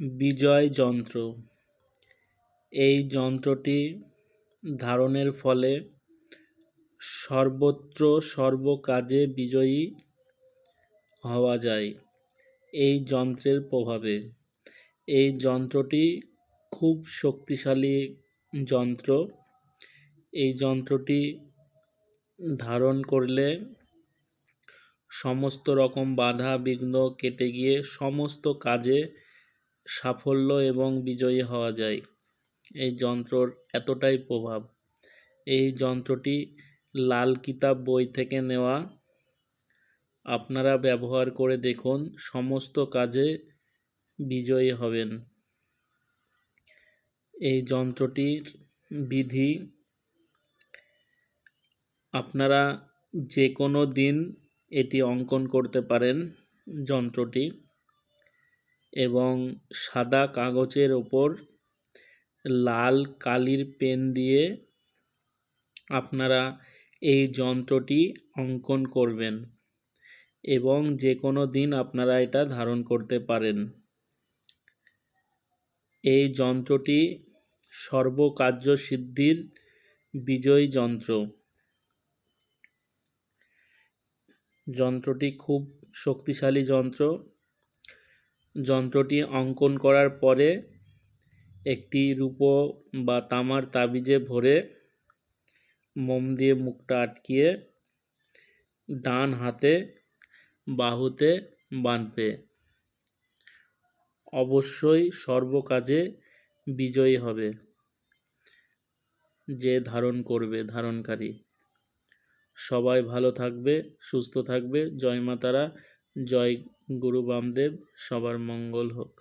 বিজয় যন্ত্র। এই যন্ত্রটি ধারণের ফলে সর্বত্র সর্ব কাজে বিজয়ী হওয়া যায় এই যন্ত্রের প্রভাবে। এই যন্ত্রটি খুব শক্তিশালী যন্ত্র। এই যন্ত্রটি ধারণ করলে সমস্ত রকম বাধা বিঘ্ন কেটে গিয়ে সমস্ত কাজে সাফল্য এবং বিজয়ী হওয়া যায়। এই যন্ত্রর এতটাই প্রভাব। এই যন্ত্রটি লাল কিতাব বই থেকে নেওয়া। আপনারা ব্যবহার করে দেখুন, সমস্ত কাজে বিজয়ী হবেন। এই যন্ত্রটির বিধি, আপনারা যে কোনো দিন এটি অঙ্কন করতে পারেন যন্ত্রটি। এবং সাদা কাগজের ওপর লাল কালির পেন দিয়ে আপনারা এই যন্ত্রটি অঙ্কন করবেন এবং যে কোনো দিন আপনারা এটা ধারণ করতে পারেন। এই যন্ত্রটি সর্বকার্য সিদ্ধির বিজয়ী যন্ত্র। যন্ত্রটি খুব শক্তিশালী যন্ত্র। যন্ত্রটি অঙ্কন করার পরে একটি রূপো বা তামার তাবিজে ভরে মোম দিয়ে মুখটা আটকিয়ে ডান হাতে বাহুতে বাঁধবে। অবশ্যই সর্বকাজে বিজয়ী হবে যে ধারণ করবে, ধারণকারী। সবাই ভালো থাকবে, সুস্থ থাকবে। জয় মাতারা। জয় গুরু বামদেব সবার মঙ্গল হোক।